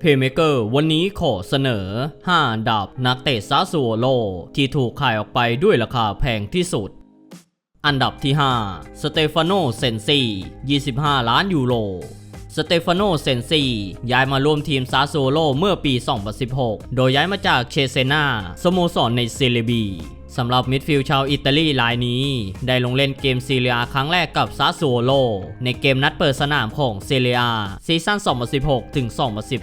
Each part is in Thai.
เพย์เมเกอร์วันนี้ขอเสนอ 5 อันดับนักเตะซาซูโวโล ที่ถูกขายออกไปด้วยราคาแพงที่สุด อันดับที่ 5 สเตฟานโนเซนซี25 ล้านยูโร สเตฟานโนเซนซีย้ายมาร่วมทีมซาซูโวโลเมื่อปี 2016 โดยย้ายมาจากเชเซนาสโมสรในเซเลบี สำหรับมิดฟิลด์ชาวอิตาลีรายนี้ ได้ลงเล่นเกมซีเรียครั้งแรกกับซาสโวโล ในเกมนัดเปิดสนามของเซเรียซีซั่น 2016 ถึง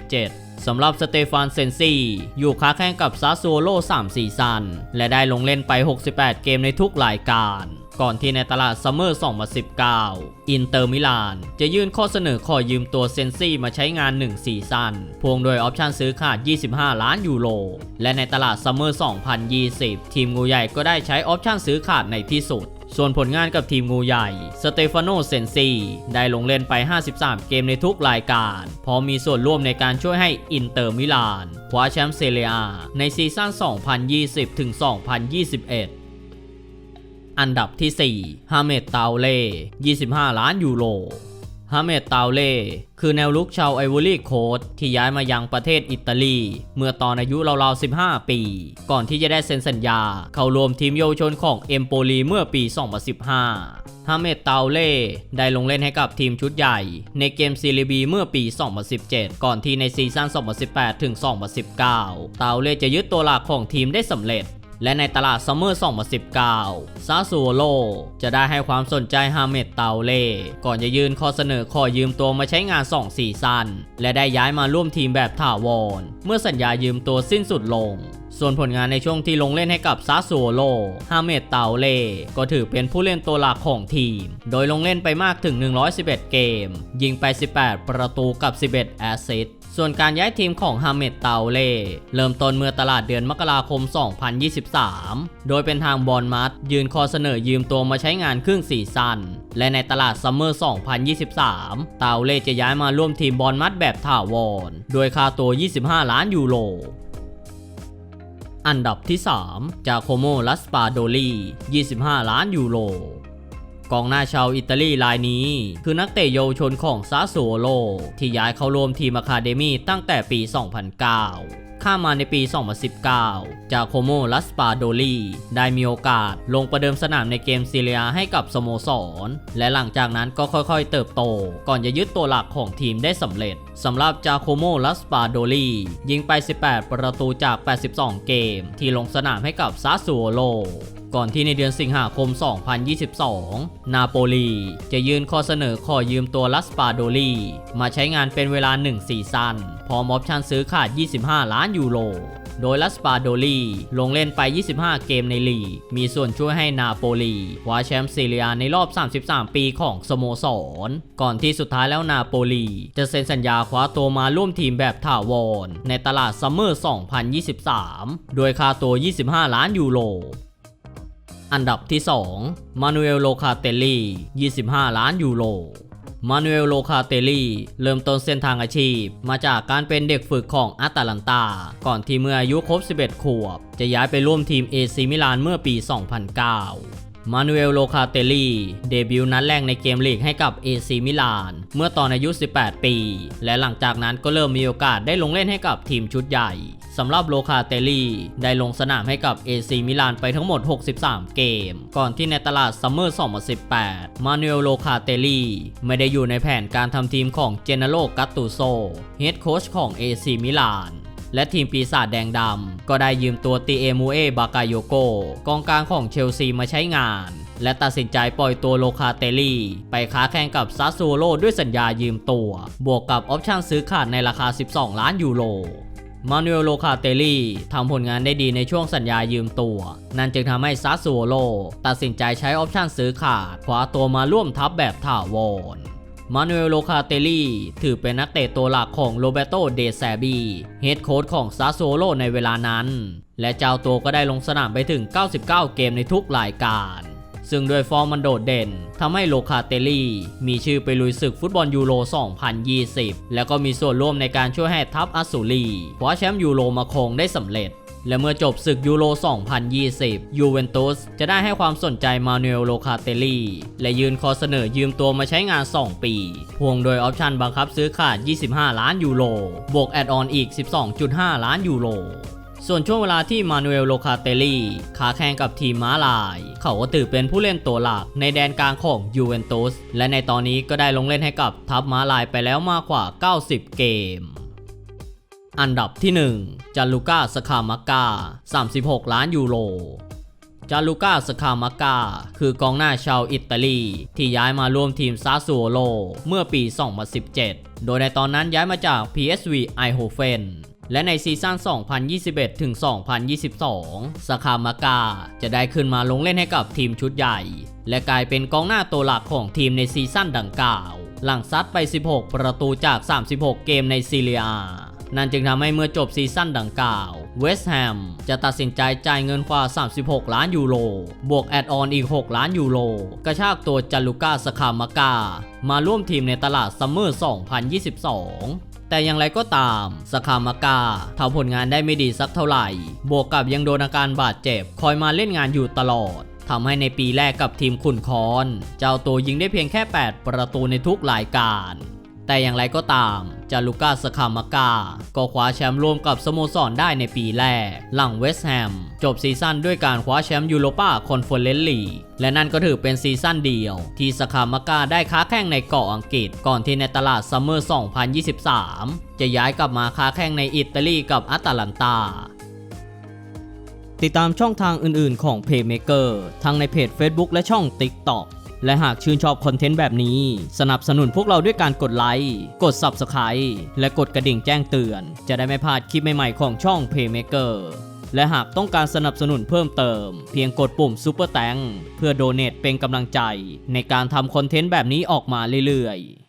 2017สำหรับสเตฟานเซนซีอยู่ค้าแข่งกับซาซูโวโล3ซีซั่นและได้ลงเล่นไป 68 เกมในทุกรายการ ก่อนที่ในตลาดซัมเมอร์ 2019 อินเตอร์มิลานจะยื่นข้อเสนอขอยืมตัวเซนซี่มาใช้งาน 1 ซีซั่นพวงโดยออปชันซื้อขาด 25 ล้านยูโร และในตลาดซัมเมอร์ 2020 ทีมงูใหญ่ก็ได้ใช้ออปชันซื้อขาดในที่สุดส่วนผลงานกับทีมงูใหญ่ สเตฟานโนเซนซีได้ลงเล่นไป 53 เกมในทุกรายการพร้อมมีส่วนร่วมในการช่วยให้อินเตอร์มิลานคว้าแชมป์เซเรียในซีซั่น 2020-2021 อันดับที่ 4 ฮาเมดตาเล่ 25 ล้านยูโรฮาเมดตาเล่คือแนวลุกชาวไอวอรี่โคสต์ที่ย้ายมายังประเทศอิตาลี เมื่อตอนอายุราวๆ 15 ปี ก่อนที่จะได้เซ็นสัญญา เข้ารวมทีมเยาวชนของเอมโปลีเมื่อปี 2015 ฮาเมดตาเล่ได้ลงเล่นให้กับทีมชุดใหญ่ ในเกมซีรีบีเมื่อปี 2017 ก่อนที่ในซีซั่น 2018 ถึง 2019 ตาเล่จะยึดตัวหลักของทีมได้สำเร็จ และในตลาดซัมเมอร์ 2019 ซาซูโวโลจะได้ให้ความสนใจฮาเมดเตาเล่ ก่อนจะยื่นข้อเสนอขอยืมตัวมาใช้งาน 2 ซีซั่น และได้ย้ายมาร่วมทีมแบบถาวร เมื่อสัญญายืมตัวสิ้นสุดลง ส่วนผลงานในช่วงที่ลงเล่นให้กับซาซูโวโลฮาเมดเตาเล่ ก็ถือเป็นผู้เล่นตัวหลักของทีม โดยลงเล่นไปมากถึง 111 เกม ยิงไป 18 ประตูกับ 11 แอสซิสต์ ส่วนการย้ายทีมของฮาเมดเตาเล่เริ่มต้นเมื่อตลาดเดือนมกราคม 2023 โดยเป็นทางบอลมัดยืนขอเสนอยืมตัวมาใช้งานครึ่งซีซั่นและในตลาดซัมเมอร์ 2023 เตาเล่จะย้ายมาร่วมทีมบอลมัดแบบถาวรโดยค่าตัว 25 ล้านยูโรอันดับที่ 3 จาโคโมลัสปาโดลี 25 ล้านยูโร กองหน้าชาวอิตาลีรายนี้ คือนักเตะเยาวชนของซาสโซโล ที่ย้ายเข้าร่วมทีมอะคาเดมี่ตั้งแต่ปี 2009ข้ามมาในปี 2019 จาโคโมลัสปาโดลีได้มีโอกาสลงประเดิมสนามในเกมซีเรียให้กับสโมสร และหลังจากนั้นก็ค่อยๆ เติบโต ก่อนจะยึดตัวหลักของทีมได้สำเร็จสำหรับจาโคโมลัสปาโดลียิงไป 18 ประตูจาก 82 เกม ที่ลงสนามให้กับซาซูโอโล ก่อนที่ในเดือนสิงหาคม 2022 นาโปลีจะยื่นข้อเสนอขอยืมตัวลัสปาโดลีมาใช้งานเป็นเวลา 1 ซีซั่นพร้อมออปชั่นซื้อขาด 25 ล้านยูโรโดยลัสปาโดลีลงเล่นไป 25 เกมในลีก มีส่วนช่วยให้นาโปลีคว้าแชมป์ซีเรียในรอบ 33 ปีของสโมสร ก่อนที่สุดท้ายแล้วนาโปลีจะเซ็นสัญญาคว้าตัวมาร่วมทีมแบบถาวรในตลาดซัมเมอร์ 2023 โดยค่าตัว 25 ล้านยูโร อันดับที่ 2 มานูเอลโลคาเตลลี่ 25 ล้านยูโรมานูเอลโลคาเตลีเริ่มต้นเส้นทางอาชีพ มาจากการเป็นเด็กฝึกของอาตาลันตา ก่อนที่เมื่ออายุครบ 11 ขวบ จะย้ายไปร่วมทีมเอซีมิลานเมื่อปี 2009 มานูเอลโลคาเตลีเดบิวต์นัดแรกในเกมลีกให้กับเอซีมิลาน เมื่อตอนอายุ 18 ปี และหลังจากนั้นก็เริ่มมีโอกาสได้ลงเล่นให้กับทีมชุดใหญ่ สำหรับโลคาเตลี่ได้ลงสนามให้กับ AC มิลานไปทั้งหมด 63 เกม ก่อนที่ในตลาดซัมเมอร์ 2018 มานูเอลโลคาเตลี่ไม่ได้อยู่ในแผนการทำทีมของเจเนโรกัตตูโซเฮดโค้ชของ AC มิลานและทีมปีศาจแดงดำ ก็ได้ยืมตัวตีเอมูเอบากาโยโกกองกลางของเชลซีมาใช้งาน และตัดสินใจปล่อยตัวโลคาเตลี่ ไปค้าแข่งกับซาซูโลด้วยสัญญายืมตัว บวกกับออปชั่นซื้อขาดในราคา 12 ล้านยูโร มานูเอลโลคาเตลี่ทำผลงานได้ดีในช่วงสัญญายืมตัว นั่นจึงทำให้ซาซูโโลตัดสินใจใช้ออปชั่นซื้อขาดคว้าตัวมาร่วมทัพแบบถาวรมานูเอลโลคาเตลลี่ถือเป็นนักเตะตัวหลักของโรเบโตเดซาบีเฮดโค้ชของซาโซโลในเวลานั้น และเจ้าตัวก็ได้ลงสนามไปถึง 99 เกมในทุกรายการ ซึ่งด้วยฟอร์มมันโดดเด่นทำให้โลคาเตลี่มีชื่อไปลุยศึกฟุตบอลยูโร 2020 แล้วก็มีส่วนร่วมในการช่วยให้ทัพอัสซูรีคว้าแชมป์ยูโรมาครองได้สำเร็จและเมื่อจบศึกยูโร 2020 ยูเวนตุสจะได้ให้ความสนใจมานูเอลโลคาเตลีและยืนขอเสนอยืมตัวมาใช้งาน 2 ปีพ่วงโดยออปชันบังคับซื้อขาด 25 ล้านยูโร บวกแอดออนอีก 12.5 ล้านยูโร ส่วนช่วงเวลาที่มานูเอลโลคาเตลลีขาแข่งกับทีมม้าลาย เขาก็ถือเป็นผู้เล่นตัวหลักในแดนกลางของยูเวนตุสและในตอนนี้ก็ได้ลงเล่นให้กับทัพม้าลายไปแล้วมากกว่า 90 เกมอันดับที่ 1จาลูก้าสคามากา36 ล้านยูโร จาลูก้าสคามากาคือกองหน้าชาวอิตาลี ที่ย้ายมาร่วมทีมซาซูโอโลเมื่อปี 2017 โดยในตอนนั้นย้ายมาจาก PSV Eindhoven และในซีซั่น 2021 ถึง 2022 สคามากาจะได้ขึ้นมาลงเล่นให้กับทีมชุดใหญ่ และกลายเป็นกองหน้าตัวหลักของทีมในซีซั่นดังกล่าว หลังซัดไป 16 ประตูจาก 36 เกมในซีเรียนั่นจึงทำให้เมื่อจบซีซั่นดังกล่าว เวสต์แฮมจะตัดสินใจจ่ายเงินกว่า 36 ล้านยูโร บวกแอดออนอีก 6 ล้านยูโร กระชากตัวจาลูก้าสคามากา มาร่วมทีมในตลาดซัมเมอร์ 2022 แต่อย่างไรก็ตามสคามากาทำผลงานได้ไม่ดีสักเท่าไหร่ บวกกับยังโดนอาการบาดเจ็บ คอยมาเล่นงานอยู่ตลอดทำให้ในปีแรกกับทีมขุนคอน เจ้าตัวยิงได้เพียงแค่ 8 ประตูในทุกรายการ แต่อย่างไรก็ตาม จาลูก้าสคามากา ก็คว้าแชมป์ร่วมกับสโมสรได้ในปีแรก หลังเวสต์แฮม จบซีซั่นด้วยการคว้าแชมป์ยูโรปาคอนเฟอเรนซ์ลีกและนั่นก็ถือเป็นซีซั่นเดียว ที่สคามากาได้ค้าแข่งในเกาะอังกฤษ ก่อนที่ในตลาดซัมเมอร์ 2023 จะย้ายกลับมาค้าแข่งในอิตาลีกับอัตแลนตาติดตามช่องทางอื่น ๆ ของ Paymaker ทั้งในเพจ Facebook และช่อง TikTok และหากชื่นชอบคอนเทนต์แบบนี้ สนับสนุนพวกเราด้วยการกดไลค์ กด Subscribe และกดกระดิ่งแจ้งเตือน จะได้ไม่พลาดคลิปใหม่ๆของช่อง Paymaker และหากต้องการสนับสนุนเพิ่มเติม เพียงกดปุ่ม Super t h a n k เพื่อโดเน a t เป็นกำลังใจ ในการทำคอนเทนต์แบบนี้ออกมาเรื่อยๆ